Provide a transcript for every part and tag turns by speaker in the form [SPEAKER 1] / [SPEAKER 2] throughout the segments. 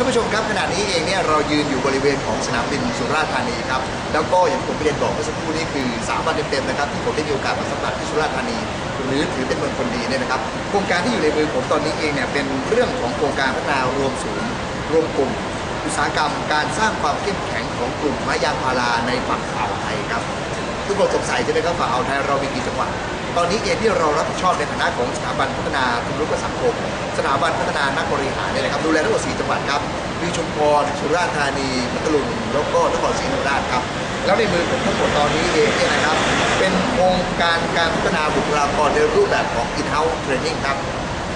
[SPEAKER 1] ท่านผู้ชมครับขณะนี้เองเนี่ยเรายืนอยู่บริเวณของสนามบินสุราษฎร์ธานีครับแล้วก็อย่างผมเรียนบอกเมื่อสักครู่นี้คือสามวันเต็มๆนะครับที่ผมได้มีโอกาสมาสัมผัสที่สุราษฎร์ธานีหรือถือเป็นเมืองคนดีเนี่ยนะครับโครงการที่อยู่ในมือผมตอนนี้เองเนี่ยเป็นเรื่องของโครงการพัฒนารวมศูนย์รวมกลุ่มอุตสาหกรรมการสร้างความเข้มแข็งของกลุ่มไม้ยางพาราในฝั่งอ่าวไทยครับทุกคนสงสัยใช่ไหมครับฝั่งอ่าวไทยเรามีกี่จังหวัด ตอนนี้เองที่เรารับผิดชอบในฐานะของสถาบันพัฒนาคุณรู้กับสังคม สถาบันพัฒนานักบริหารเนี่ยนะครับดูแลทั้งหมด4จังหวัดครับมีชุมพรสุราษฎร์ธานีพัทลุงแล้วก็นครศรีธรรมราชครับแล้วในมือผมทั้งหมดตอนนี้เองเนี่ยนะครับ เป็นโครงการการพัฒนาบุคลากรในรูปแบบของ in-house training ครับ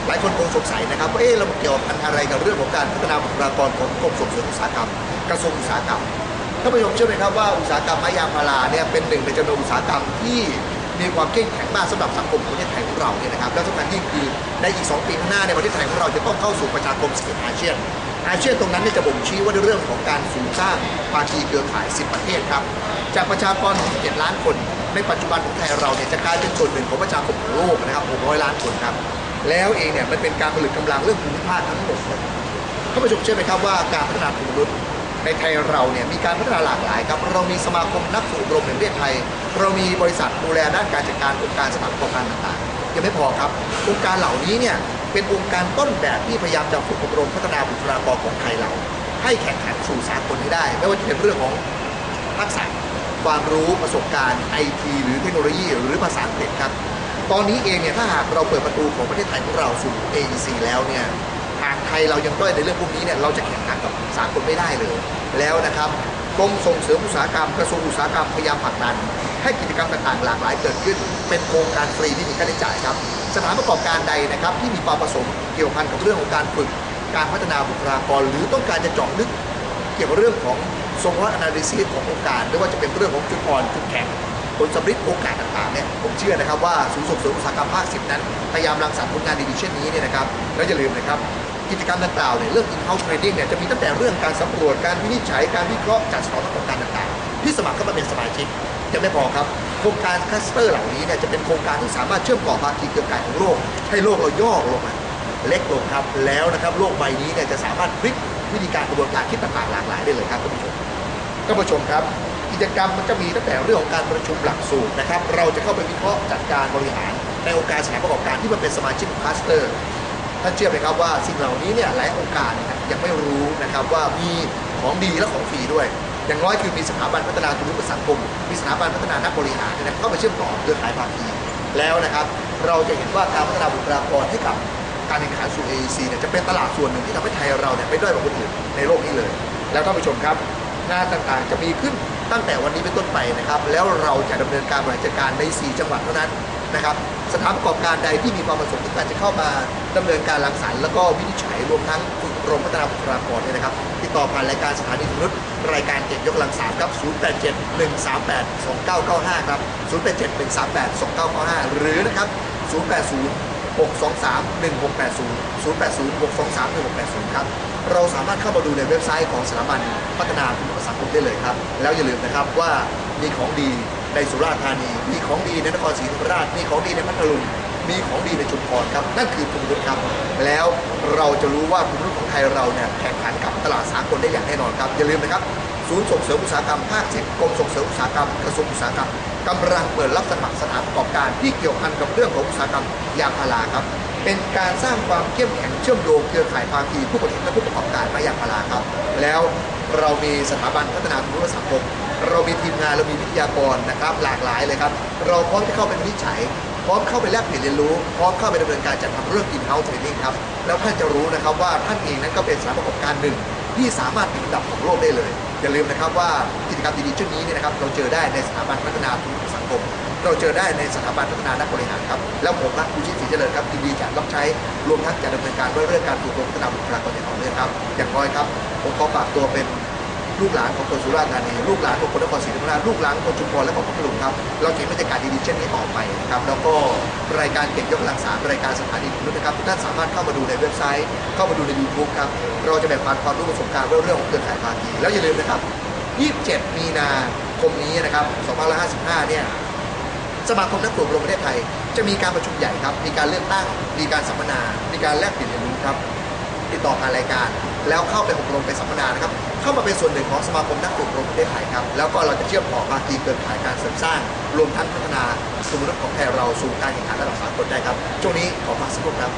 [SPEAKER 1] หลายคนคงสงสัยนะครับว่าเอ๊ะเราเกี่ยวพันอะไรกับเรื่องของการพัฒนาบุคลากรของกรมส่งเสริมอุตสาหกรรมกระทรวงอุตสาหกรรมท่านผู้ชมเชื่อไหมครับว่าอุตสาหกรรมไม้ยางพาราเนี่ยเป็นหนึ่งในจำนวนอุตสาหกรรมที่ มีความเข้มแข็งมากสำหรับสังคมของประเทศไทยของเราเนี่ยนะครับและสำคัญยิ่งคือในอีก 2 ปีข้างหน้าในประเทศไทยของเราจะต้องเข้าสู่ประชาคมเศรษฐกิจอาเซียนอาเซียนตรงนั้นเนี่ยจะบ่งชี้ว่าในเรื่องของการสูงสร้างภาคีเครือข่าย 10 ประเทศครับ จากประชากร17ล้านคน ในปัจจุบันของไทยเราเนี่ยจะกลายเป็นส่วนหนึ่งของประชากรของโลกนะครับ600ล้านคนครับ แล้วเองเนี่ยมันเป็นการผลิตกำลังเรื่องภูมิภาคทั้งหมดท่านผู้ชมเชื่อไหมครับว่าการพัฒนาภูมิมนุษย์ ในไทยเราเนี่ยมีการพัฒนาหลากหลายครับ เรามีสมาคมนักฝึกอบรมแห่งประเทศไทย เรามีบริษัทดูแลด้านการจัดการองค์การสถานประกอบการต่างๆ ยังไม่พอครับ องค์การเหล่านี้เนี่ยเป็นองค์การต้นแบบที่พยายามจะฝึกอบรมพัฒนาบุคลากรของไทยเรา ให้แข่งขันสู่สากลให้ได้ ไม่ว่าจะเป็นเรื่องของทักษะความรู้ประสบการณ์ไอทีหรือเทคโนโลยี หรือภาษาอังกฤษครับ ตอนนี้เองเนี่ยถ้าหากเราเปิดประตูของประเทศไทยของเราสู่ AEC แล้วเนี่ย ยเรายังด้อยในเรื่องพวกนี้เนี่ยเราจะแข่งขันกับสากลไม่ได้เลย แล้วนะครับกรมส่งเสริมอุตสาหกรรมกระทรวงอุตสาหกรรมพยายามผลักดัน ให้กิจกรรมต่างๆ หลากหลายเกิดขึ้น เป็นโครงการฟรีที่มีค่าใช้จ่ายครับ สถานประกอบการใดนะครับที่มีความประสงค์เกี่ยวพันกับเรื่องของการฝึก การพัฒนาบุคลากร หรือต้องการจะเจาะลึกเกี่ยวกับเรื่องของทรงวัดอนาลิซิสขององค์การไม่ว่าจะเป็นเรื่องของจุดอ่อนจุดแข็งผลสำลิดโอกาสต่างๆเนี่ยผมเชื่อนะครับว่าศูนย์ส่งเสริมอุตสาหกรรมภาค10นั้นพยายามรังสรรค์ผลงานดีๆเช่นนี้เนี่ยนะครับแล้วอย่าลืมนะครับ กิจกรรมดังกล่าวเนี่ยเรื่อง in-house training เนี่ยจะมีตั้งแต่เรื่องการสำรวจการวินิจฉัยการวิเคราะห์จัดสรรประกอบการต่างๆ ที่สมัครเข้ามาเป็นสมาชิกยังไม่พอครับโครงการคลัสเตอร์เหล่านี้เนี่ยจะเป็นโครงการที่สามารถเชื่อมต่อภาคีเครือข่ายของโลก ให้โลกเราย่อลงมาเล็กลงครับแล้วนะครับโลกใบนี้เนี่ยจะสามารถพลิกวิธีการกระบวนการคิดต่างๆหลากหลายได้เลยครับท่านผู้ชมท่านผู้ชมครับ กิจกรรมมันจะมีตั้งแต่เรื่องของการประชุมหลักสูตรนะครับ เราจะเข้าไปวิเคราะห์จัดการบริหารในองค์การสถานประกอบการที่มันเป็นสมาชิกของคลัสเตอร์ ท่านเชื่อไหมครับว่าสิ่งเหล่านี้เนี่ยหลายองค์การเนี่ยยังไม่รู้นะครับว่ามีของดีและของฟรีด้วย อย่างน้อยคือมีสถาบันพัฒนาคุณรู้สังคม มีสถาบันพัฒนานักบริหารเนี่ยเข้ามาเชื่อมต่อเครือข่ายภาคีแล้วนะครับเราจะเห็นว่าการพัฒนาบุคลากรให้กับการแข่งขันสู่ AEC เนี่ยจะเป็นตลาดส่วนหนึ่งที่ทำให้ไทยเราเนี่ยไม่ด้อยกว่าคนอื่นในโลกนี้เลย แล้วท่านผู้ชมครับงานต่างๆจะมีขึ้น ตั้งแต่วันนี้เป็นต้นไปนะครับ แล้วเราจะดำเนินการบริหารจัดการใน 4 จังหวัดเท่านั้นนะครับสถานประกอบการใดที่มีความประสงค์ที่การจะเข้ามาดำเนินการรังสรรค์แล้วก็วินิจฉัยรวมทั้งฝึกอบรมพัฒนาบุคลากรเนี่ยนะครับ ติดต่อผ่านรายการสถานีมนุษย์รายการเจ็ดยกลังสามครับ 087 138 2995 ครับ 087 138 2995 หรือนะครับ 080 623 1680 080 623 1680 ครับ เราสามารถเข้ามาดูในเว็บไซต์ของสถาบันพัฒนาคุณภาพสังคมได้เลยครับ แล้วอย่าลืมนะครับว่ามีของดีในสุราษฎร์ธานี มีของดีในนครศรีธรรมราช มีของดีในพัทลุง มีของดีในชุมพรครับ นั่นคือภูมิรุษครับ แล้วเราจะรู้ว่าภูมิรุษของไทยเราเนี่ยแข่งขันกับตลาดสากลได้อย่างแน่นอนครับ อย่าลืมนะครับ ศูนย์ส่งเสริมอุตสาหกรรมภาคสิบกรมส่งเสริมอุตสาหกรรมกระทรวงอุตสาหกรรมกำลังเปิดรับสมัครสถานประกอบการที่เกี่ยวพันกับเรื่องของอุตสาหกรรมยางพาราครับเป็นการสร้างความเข้มแข็งเชื่อมโยงเครือข่ายภาคีผู้ผลิตและผู้ประกอบการม้ยางพาราครับ แล้วเรามีสถาบันพัฒนาคุณภาพสังคมเรามีทีมงานเรามีวิทยากรนะครับ หลากหลายเลยครับ เราพร้อมที่เข้าไปวินิจัยพร้อมเข้าไปแลกเปลี่ยนเรียนรู้พร้อมเข้าไปดำเนินการจัดทำเรื่องกินเฮาส์เทรนนิ่งครับแล้วท่านจะรู้นะครับว่าท่านเองนั้นก็เป็นสถานประกอบการหนึ่งที่สามารถติดดับของโลกได้เลย อย่าลืมนะครับว่ากิจกรรมดีๆชุดนี้เนี่ยนะครับเราเจอได้ในสถาบันพัฒนาทุนสังคม เราเจอได้ในสถาบันพัฒนานักบริหารครับแล้วผมนะกคุณชิตศรีเจริญครับยินดีจะรับใช้รวมทั้งจะดำเนินการด้วยเรื่องการปลูกอบรมพัฒนาบุคลากรอย่างต่อเนื่องครับอย่างน้อยครับผมขอฝากตัวเป็น ลูกหลานของคนสุราษฎร์ธานีลูกหลานของคนนครศรีธรรมราชลูกหลานของคนชุมพรและของพัทลุงครับเราจะเห็นบรรยากาศดีๆเช่นนี้ต่อไปนะครับแล้วก็รายการเก่งยกกำลังสามรายการสถานีคุณนะครับทุกท่านสามารถเข้ามาดูในเว็บไซต์ เข้ามาดูใน YouTube ครับเราจะแบ่งปันความรู้ประสบการณ์เรื่องของเครือข่ายภาคีแล้วอย่าลืมนะครับ 27 มีนาคมนี้นะครับ2555 เนี่ยสมาคมนักตรวจลงประเทศไทย จะมีการประชุมใหญ่ครับ มีการเลือกตั้ง มีการสัมมนา มีการแลกเปลี่ยนเรียนรู้ครับ ติดต่อผ่านรายการ แล้วเข้าไปอบรมไปสัมมนานะครับ เข้ามาเป็นส่วนหนึ่งของสมาคมนักปลูกอบรมประเทศไทยครับ แล้วก็เราจะเชื่อมต่อภาคีเครือข่ายการเสริมสร้าง รวมทั้งพัฒนาสมรรถของไทยเราสู่การแข่งขันระดับสากลได้ครับช่วงนี้ขอฝากสักครู่ครับ